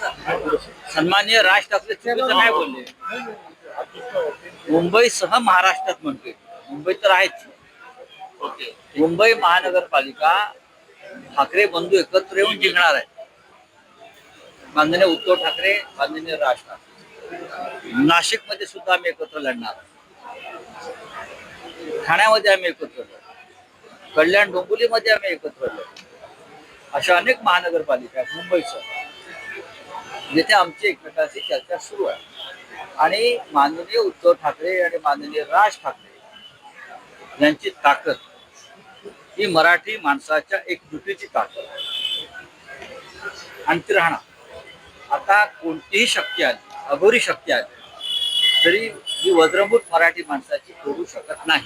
सन्माननीय राज ठाकरे चुकीचं नाही बोलले. मुंबईसह महाराष्ट्रात म्हणतोय. मुंबई तर आहेच. मुंबई महानगरपालिका ठाकरे बंधू एकत्र येऊन जिंकणार आहे माननीय उद्धव ठाकरे माननीय राज ठाकरे नाशिकमध्ये सुद्धा आम्ही एकत्र लढणार. ठाण्यामध्ये आम्ही एकत्र कल्याण डोंबिवलीमध्ये आम्ही एकत्र अशा अनेक महानगरपालिका आहेत मुंबईसह. जिथे आमची एकमेकांशी चर्चा सुरू आहे. आणि माननीय उद्धव ठाकरे आणि माननीय राज ठाकरे यांची ताकद ही मराठी माणसाच्या एकजुटीची ताकद आहे. आणि ती राहणार. आता कोणतीही शक्ती आली अघोरी शक्ती आली तरी ही वज्रभूत मराठी माणसाची करू शकत नाही.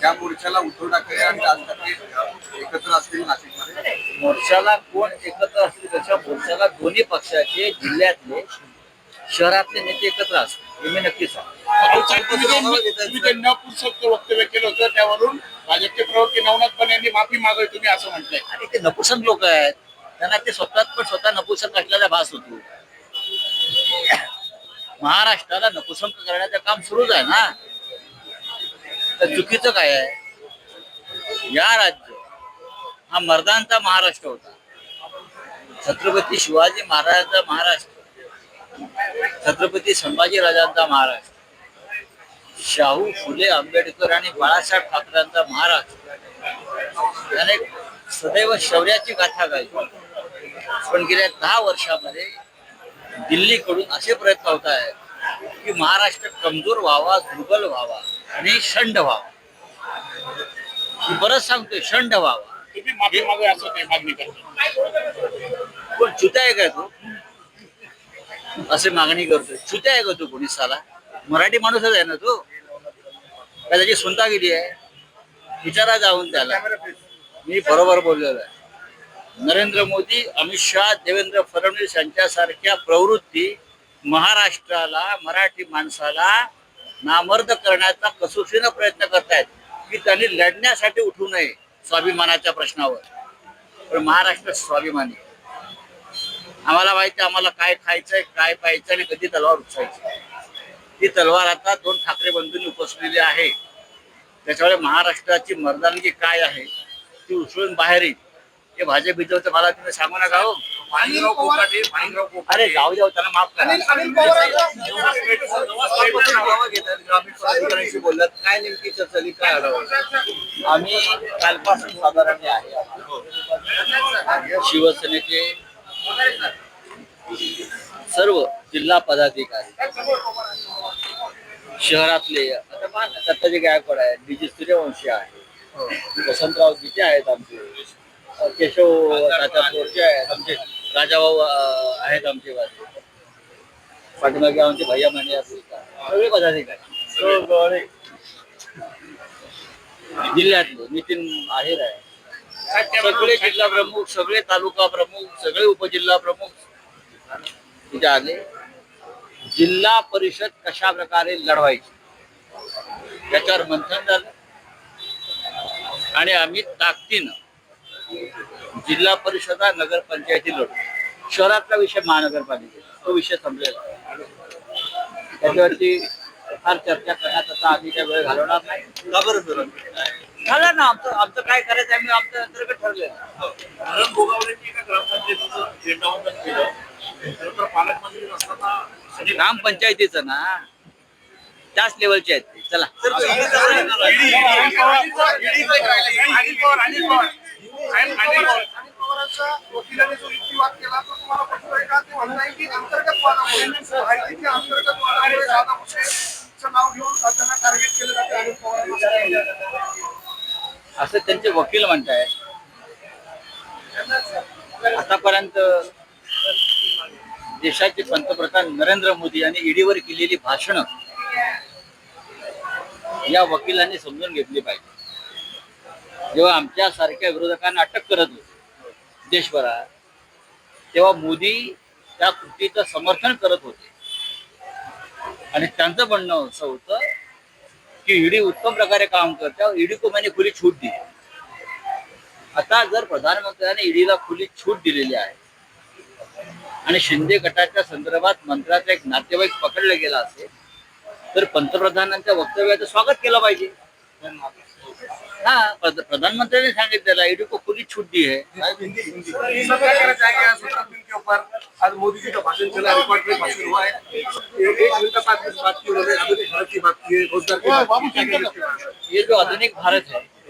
त्या मोर्चाला उद्धव ठाकरे आणि राज ठाकरे एकत्र असतील नाशिकमध्ये? मोर्चाला कोण एकत्र असतील त्याच्या मोर्चाला दोन्ही पक्षाचे जिल्ह्यातले शहरातले नेते एकत्र असतील हे मी नक्की सांगतो. तुम्ही जे- तुम्ही जे न वक्तव्य केलं होतं त्यावरून भाजपचे प्रवक्ते नवनाथ पण यांनी माफी मागवली तुम्ही असं म्हटलंय आणि ते नपुसक लोक आहेत. त्यांना ते स्वतःत पण स्वतः नपुसक असल्याचा भास होतो. महाराष्ट्राला नपुसंक करण्याचं काम सुरूच आहे ना. तर चुकीचं काय आहे? या राज्य हा मर्दांचा महाराष्ट्र होता. छत्रपती शिवाजी महाराजांचा महाराष्ट्र छत्रपती संभाजीराजांचा महाराष्ट्र शाहू फुले आंबेडकर आणि बाळासाहेब ठाकरेंचा महाराष्ट्र. त्याने सदैव शौर्याची गाथा गायली. पण गेल्या दहा वर्षामध्ये दिल्लीकडून असे प्रयत्न होत आहेत की महाराष्ट्र कमजोर व्हावा दुर्बल व्हावा. आणि शंड व्हावा. मी बरंच सांगतोय शंड व्हावा. तुम्ही मागवा असं ते मागणी करतो पण चुत्या आहे काय तो? असे मागणी करतोय. चुत्या आहे का तो कोणी साला मराठी माणूसच आहे ना तो? का त्याची सुनता गेली आहे? विचारा जाऊन त्याला. मी बरोबर बोललेलो आहे. नरेंद्र मोदी अमित शहा देवेंद्र फडणवीस यांच्यासारख्या प्रवृत्ती महाराष्ट्राला मराठी माणसाला नामर्द करण्याचा कसोशीनं प्रयत्न करतायत की त्यांनी लढण्यासाठी उठू नये स्वाभिमानाच्या प्रश्नावर. पण महाराष्ट्र स्वाभिमानी. आम्हाला माहिती आहे आम्हाला काय खायचंय काय पाहायचं आणि कधी तलवार उचलायची. ती तलवार आता दोन ठाकरे बंधूंनी उपसलेली आहे. त्याच्यामुळे महाराष्ट्राची मर्दानगी काय आहे ती उचलून बाहेर येईल. हे भाजप बिजवचं मला तुम्ही सांगू नका हो. माणिकराव कोकाटे माणिकराव कोकाटे अरे जाऊ जाऊ त्यांना माफ करा. आढावा घेतात ग्रामीण प्राधिकरणाशी बोललात काय नेमकी चर्चा झाली? काय आढावा? आम्ही कालपासून साधारण आहे. शिवसेनेचे सर्व जिल्हा पदाधिकारी शहरातले आता दत्ताजी गायकवाड आहे डीजी सूर्यवंशी आहे वसंतराव गीते आहेत आमचे केशव तात्या आहेत आमचे राजाभाऊ आहेत आमचे वाले पाठीमागे आमचे भैया माने सगळे पदाधिकारी. जिल्ह्यातले नितीन आहेर आहे. सगळे जिल्हा प्रमुख सगळे तालुका प्रमुख सगळे उपजिल्हा प्रमुख. तिथे आले जिल्हा परिषद कशा प्रकारे लढवायची? त्याच्यावर मंथन झालं. आणि आम्ही ताकदीनं जिल्हा परिषदा नगरपंचायती लढू शहरातला विषय महानगरपालिकेचा तो विषय संपलेला त्याच्यावरती फार चर्चा करण्यात आता आम्ही काही वेळ घालवणार नाही का बरं झालं ना आमचं आमचं काय करायचं आम्ही आमचं अंतर्गत ठरलेलं धरण भोगावलेची एका ग्रामपंचायतीचं झेंडावंदन केलं खरं तर पालकमंत्री नसताना ग्रामपंचायतीचं ना त्याच लेवलचे आहेत ते चला वकिलाने जो युक्तिवाद केला तो तुम्हाला पटतोय का? ते म्हणणं आहे की अंतर्गत वादामुळे माहितीच्या अंतर्गत वादामुळे दादा भुसेचं नाव घेऊन त्यांना टार्गेट केलं जाते अनिल पवारांना असं त्यांचे वकील म्हणतायत आतापर्यंत देशाचे पंतप्रधान नरेंद्र मोदी यांनी ईडीवर केलेली भाषणं या वकिलांनी समजून घेतली पाहिजे. जेव्हा आमच्या सारख्या विरोधकांना अटक करत होते देशभरात तेव्हा मोदी त्या कृतीचं समर्थन करत होते. आणि त्यांचं म्हणणं असं होतं की ईडी उत्तम प्रकारे काम करते ईडी को खुली छूट दिली? आता जर प्रधानमंत्र्यांनी ईडीला खुली छूट दिलेली आहे आणि शिंदे गटाच्या संदर्भात मंत्र्याचा एक नातेवाईक पकडला गेला असेल तर पंतप्रधानांच्या वक्तव्याचं स्वागत केलं पाहिजे. हा प्रध- प्रधानमंत्र्यांनी सांगितलेलं ईडी को खुली छूट दी है जाएंगे आज उत्तर दिन के ऊपर आज मोदी जी का भाषण चला रिकॉर्ड में भाषण हुआ है एक एक घंटा पाँच मिनट बात की उन्होंने आधुनिक भारत की बात की है रोजगार की बात की क्या कहेंगे इसके बारे में? ये जो आधुनिक भारत है